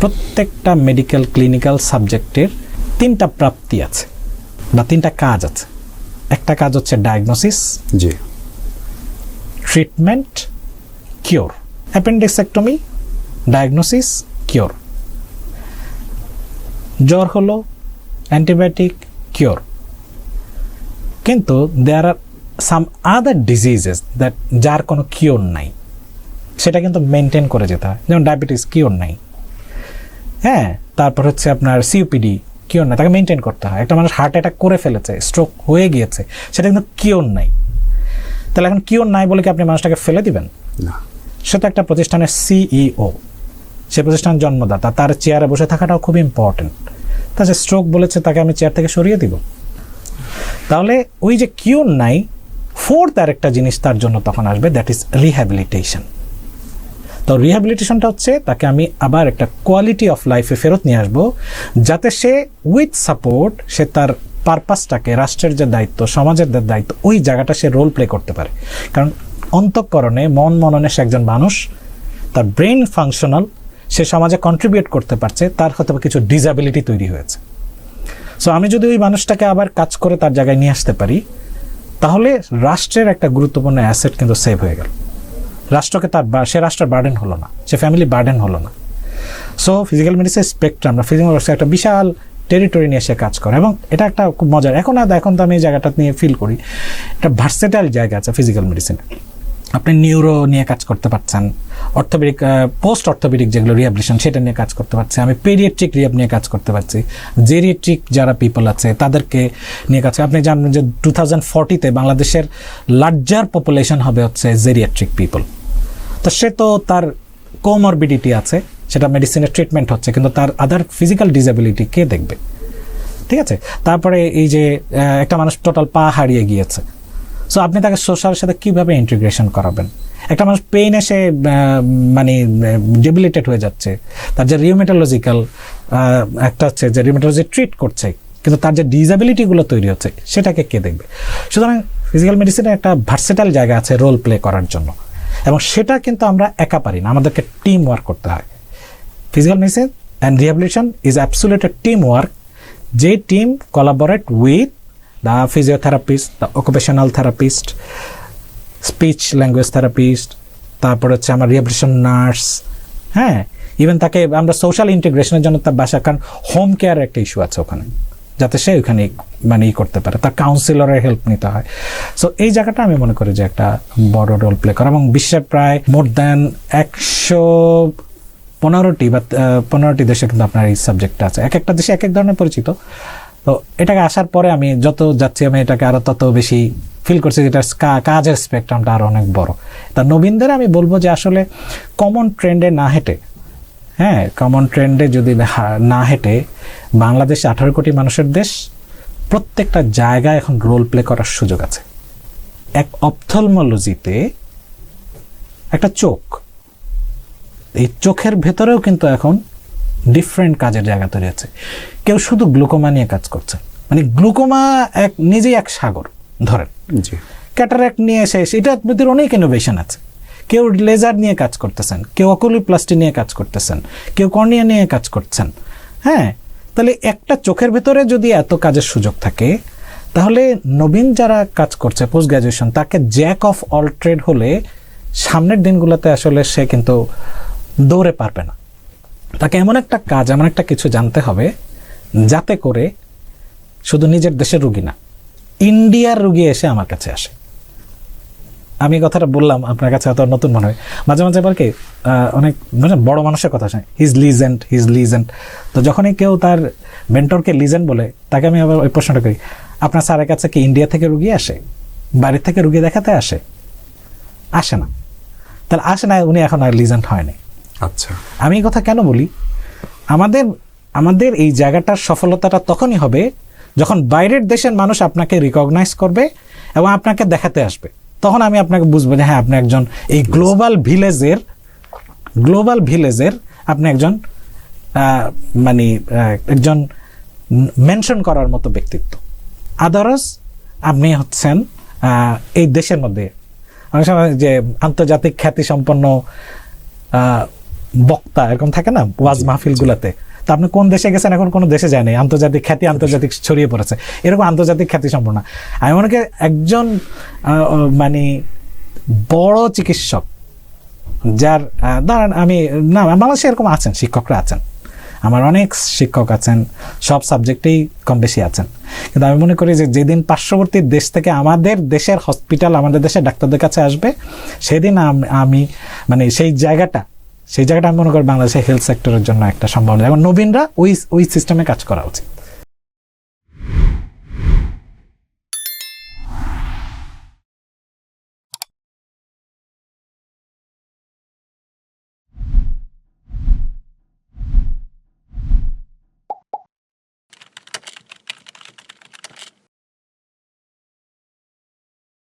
প্রত্যেকটা medical clinical সাবজেক্টের তিনটা প্রাপ্তি আছে বা তিনটা কাজ আছে। একটা কাজ হচ্ছে ডায়াগনোসিস জি। Treatment cure appendectomy diagnosis cure জ্বর হলো অ্যান্টিবায়োটিক কিওর কিন্তু দেয়ার আর সাম আদার ডিজিজেস দ্যাট যার কোনো কিওর নাই। সেটা কিন্তু মেনটেন করে যেতে হয়। যেমন ডায়াবেটিস কিওর নাই। হ্যাঁ তারপর হচ্ছে আপনার সিওপিডি কিওর নাই তাকে মেনটেন করতে হয়। একটা মানুষ হার্ট অ্যাটাক করে ফেলেছে স্ট্রোক হয়ে গিয়েছে সেটা কিন্তু কিওর নাই। তাহলে এখন কিওর নাই বলে কি আপনি মানুষটাকে ফেলে দিবেন? না। সে তো একটা প্রতিষ্ঠানের সিইও সে প্রতিষ্ঠান জন্মদাতা তার চেয়ারে বসে থাকাটাও খুব ইম্পর্টেন্ট তা সে স্ট্রোক বলেছে তাকে আমি চেয়ার থেকে সরিয়ে দিব? তাহলে ওই যে কিউর নাই ফোর্থ আর একটা জিনিস তার জন্য তখন আসবে দ্যাট ইজ রিহ্যাবিলিটেশন তো রিহ্যাবিলিটেশনটা হচ্ছে তাকে আমি আবার একটা কোয়ালিটি অফ লাইফে ফেরত নিয়ে আসব, যাতে সে উইথ সাপোর্ট সে তার পারপাসটাকে রাষ্ট্রের যে দায়িত্ব, সমাজের যে দায়িত্ব, ওই জায়গাটা সে রোল প্লে করতে পারে। কারণ অন্তঃকরণে, মন মননে সে একজন মানুষ, তার ব্রেন ফাংশনাল সে সমাজে কন্ট্রিবিউট করতে পারছে, তার হয়তো কিছু ডিসাবিলিটি তৈরি হয়েছে। সো আমি যদি ওই মানুষটাকে আবার কাজ করে তার জায়গায় নিয়ে আসতে পারি, তাহলে রাষ্ট্রের একটা গুরুত্বপূর্ণ অ্যাসেট কিন্তু সেভ হয়ে গেল। রাষ্ট্রকে তার সে রাষ্ট্রের বার্ডেন হলো না, সে ফ্যামিলি বার্ডেন হলো না। সো ফিজিক্যাল মেডিসিন স্পেকট্রাম বা ফিজিক্যাল একটা বিশাল টেরিটরি নিয়ে সে কাজ করে এবং এটা একটা খুব মজার, এখন আর এখন তো আমি এই জায়গাটা নিয়ে ফিল করি, একটা ভার্সেটাইল জায়গা আছে ফিজিক্যাল মেডিসিন আপনি নিউরো নিয়ে কাজ করতে পারছেন অর্থোপেডিক পোস্ট অর্থোপেডিক যেগুলো রিহাবিলিটেশন সেটা নিয়ে কাজ করতে পারছি। আমি পেরিয়েট্রিক রিহাব নিয়ে কাজ করতে পারছি। জেরিয়েট্রিক যারা পিপল আছে, তাদেরকে নিয়ে কাজ আপনি জানেন যে টু থাউজেন্ড ফর্টিতে বাংলাদেশের লার্জার পপুলেশন হবে হচ্ছে জেরিয়াট্রিক পিপল তো সে তো তার কোমরবিডিটি আছে, সেটা মেডিসিনের ট্রিটমেন্ট হচ্ছে, কিন্তু তার আদার ফিজিক্যাল ডিসেবিলিটি কে দেখবে? ঠিক আছে? তারপরে এই যে একটা মানুষ টোটাল পা হারিয়ে গিয়েছে। সো আপনি তাকে সোশ্যালের সাথে কীভাবে ইন্টিগ্রেশন করাবেন? একটা মানুষ পেইন এসে মানে ডেবিলিটেড হয়ে যাচ্ছে, তার যে রিউমেটোলজিক্যাল একটা হচ্ছে যে রিউমেটোলজি ট্রিট করছে, কিন্তু তার যে ডিসেবিলিটিগুলো তৈরি হচ্ছে, সেটাকে কে দেখবে? সুতরাং ফিজিক্যাল মেডিসিনের একটা ভার্সেটাল জায়গা আছে রোল প্লে করার জন্য। এবং সেটা কিন্তু আমরা একা পারি না। আমাদেরকে টিম ওয়ার্ক করতে হয়। Physical medicine and rehabilitation is absolute a team work যে team collaborate with the physiotherapist the occupational therapist speech language therapist তারপর হচ্ছে আমার রিহ্যাবিলিটেশন নার্স হ্যাঁ? ইভেন তাকে আমরা সোশ্যাল ইন্টিগ্রেশনের জন্য তার বাসা, কারণ হোম কেয়ার একটা ইস্যু আছে ওখানে। যাতে সে ওখানে মানে ই করতে পারে, তার কাউন্সিলরের হেল্প নিতে হয়। সো এই জায়গাটা আমি মনে করি যে একটা বড় রোল প্লে করে এবং বিশ্বের প্রায় মোর দ্যান একশো পনেরোটি বা পনেরোটি দেশে কিন্তু আপনার এই সাবজেক্টটা আছে। এক একটা দেশে এক এক ধরনের পরিচিত। তো এটাকে আসার পরে আমি যত যাচ্ছি, আমি এটাকে আরও তত বেশি ফিল করছি যেটা কা- কাজের স্পেকট্রামটা আরও অনেক বড়। তা নবীনদের আমি বলব যে আসলে কমন ট্রেন্ডে না হেঁটে হ্যাঁ কমন ট্রেন্ডে যদি না হেঁটে বাংলাদেশ আঠারো কোটি মানুষের দেশ প্রত্যেকটা জায়গায় এখন রোল প্লে করার সুযোগ আছে। এক অপথলমোলজিতে একটা চোখ। এই চোখের ভেতরেও কিন্তু এখন ডিফারেন্ট কাজের জায়গা তৈরি আছে কেউ শুধু গ্লুকোমা নিয়ে কাজ করছে। মানে গ্লুকোমা এক নিজেই এক সাগর ধরেন। জি। ক্যাটারাক্ট নিয়ে এসে এটার ভিতরে অনেক ইনোভেশন আছে। কেউ লেজার নিয়ে কাজ করতেছেন, কেউ অকুলিপ্লাস্টি নিয়ে কাজ করতেছেন, কেউ কর্নিয়া নিয়ে কাজ করছেন হ্যাঁ? তাহলে একটা চোখের ভেতরে যদি এত কাজের সুযোগ থাকে, তাহলে নবীন যারা কাজ করছে পোস্ট গ্রাজুয়েশন তাকে জ্যাক অফ অল ট্রেড হলে সামনের দিনগুলোতে আসলে সে কিন্তু দৌড়ে পারবে না। তাকে এমন একটা কাজ, এমন একটা কিছু জানতে হবে যাতে করে শুধু নিজের দেশের রুগী না, ইন্ডিয়ার রুগী এসে আমার কাছে আসে। আমি কথাটা বললাম আপনার কাছে হয়তো নতুন মনে হয়। মাঝে মাঝে বল কি অনেক মানে বড় মানুষের কথা শুনে হিজ লিজেন্ড হিজ লিজেন্ড তো যখনই কেউ তার মেন্টরকে লিজেন্ড বলে তাকে আমি আবার ওই প্রশ্নটা করি আপনার স্যারের কাছে কি ইন্ডিয়া থেকে রুগী আসে? বাড়ির থেকে রুগী দেখাতে আসে? আসে না। তাহলে আসে না উনি এখন আর লিজেন্ড হয়নি। আচ্ছা। আমি এই কথা কেন বলি? আমাদের আমাদের এই জায়গাটার সফলতাটা তখনই হবে যখন বাইরের দেশের মানুষ আপনাকে রিকগনাইজ করবে এবং আপনাকে দেখাতে আসবে। তখন আমি আপনাকে বুঝব যে হ্যাঁ আপনি একজন এই গ্লোবাল ভিলেজের গ্লোবাল ভিলেজের আপনি একজন মানে একজন মেনশন করার মতো ব্যক্তিত্ব। আদারস আপনি হচ্ছেন এই দেশের মধ্যে। অনেক সময় যে আন্তর্জাতিক খ্যাতি সম্পন্ন বক্তা এরকম থাকে না ওয়াজ মাহফিলগুলোতে তা আপনি কোন দেশে গেছেন এখন কোনো দেশে যায়নি আন্তর্জাতিক খ্যাতি আন্তর্জাতিক ছড়িয়ে পড়েছে। এরকম আন্তর্জাতিক খ্যাতি সম্পূর্ণ আমি মনে করি একজন মানে বড় চিকিৎসক যার ধরেন আমি না বাংলাদেশে এরকম আছেন শিক্ষকরা আছেন। আমার অনেক শিক্ষক আছেন সব সাবজেক্টেই কম বেশি আছেন। কিন্তু আমি মনে করি যে যেদিন পার্শ্ববর্তী দেশ থেকে আমাদের দেশের হসপিটাল আমাদের দেশের ডাক্তারদের কাছে আসবে সেদিন আমি মানে সেই জায়গাটা সেই জায়গাটা আমি মনে করি বাংলাদেশের হেলথ সেক্টরের জন্য একটা সম্ভাবনা। এবং নবীনরা ওই ওই সিস্টেমে কাজ করা উচিত।